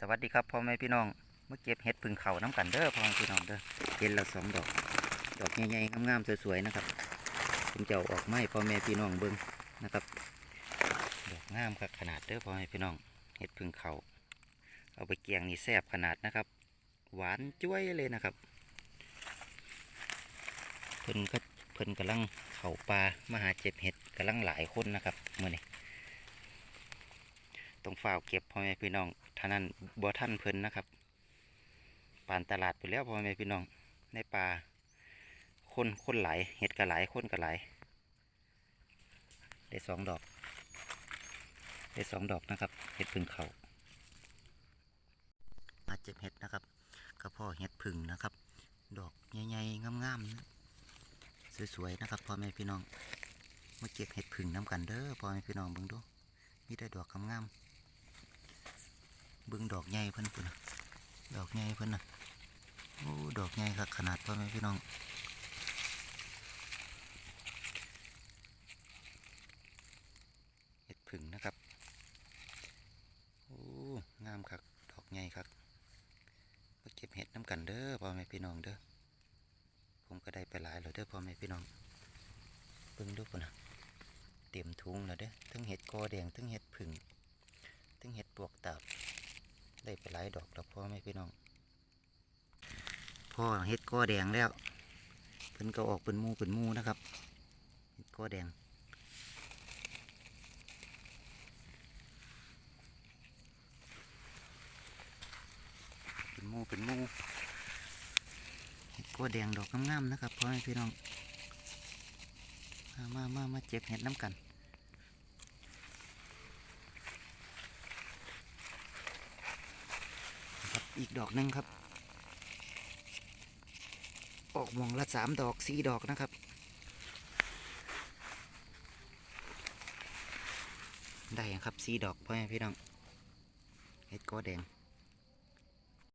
สวัสดีครับพ่อแม่พี่น้องเมื่อเก็บเห็ดพึ่งเขาน้ำกันเด้อพ่อแม่พี่น้องเด้อเห็นเราสองดอก ดอกใหญ่ๆงามๆสวยๆนะครับ ผมจะอาออกไม้พ่อแม่พี่น้องเบิ้งนะครับ ดอกงามครับขนาดเด้อพ่อแม่พี่น้องเห็ดพึ่งเขาเอาไปเกียงนี่แซ่บขนาดนะครับ หวานจ้วยเลยนะครับ เพิ่นก็เพิ่นกำลังเข่าปลามาหาเจ็บเห็ดกำลังหลายคนนะครับเมื่อนี้ต้องฝ้าเก็บพ่อแม่พี่น้อง ท่านั้นบ่ท่านเพิ่นนะครับป่านตลาดไปแล้วพ่อแม่พี่น้องในป่าคนคนไหลเห็ดกระไหลคนกระไหลได้สองดอก ได้สองดอกนะครับ เห็ดพึ่งเขามาเจ็บเห็ดนะครับกระเพาะเห็ดพึ่งนะครับ ดอกใหญ่ๆงามๆนะสวยๆนะครับพ่อแม่พี่น้องมาเก็บเห็ดพึ่งน้ำกันเด้อพ่อแม่พี่น้องเบิ่งดูมีแต่ดอกงามๆ เบึงดอกใหญ่เพิ่นปุ่นนะดอกใหญ่เพิ่นนะโอ้ดอกใหญ่ครับขนาดพ่อแม่พี่น้องเห็ดผึ่งนะครับโอ้งามครับดอกใหญ่ครับมาเก็บเห็ดน้ำกันเด้อพ่อแม่พี่น้องเด้อผมก็ได้ไปหลายแล้วเด้อพ่อแม่พี่น้องเบิ่งดูปุ่นน่ะเต็มทุงแล้วเด้อทั้งเห็ดกอแดงทั้งเห็ดผึ่งทั้งเห็ดปวกตาบ ได้ไปหลายดอกแล้วพ่อแม่พี่น้อง พ่อเฮ็ดก้อแดงแล้วเพิ่นก็ออกเป็นมูเป็นมูนะครับเฮ็ดก้อแดง เป็นมูเป็นมูเฮ็ดก้อแดงดอกงามๆนะครับพ่อแม่พี่น้อง มามามามาเจ็บเห็ดน้ำกัน ครับ อีกดอกหนึ่งครับ ออกหมองละสามดอกสี่ดอกนะครับ ได้ครับสี่ดอกพ่อแม่พี่น้องเฮ็ดกอแดง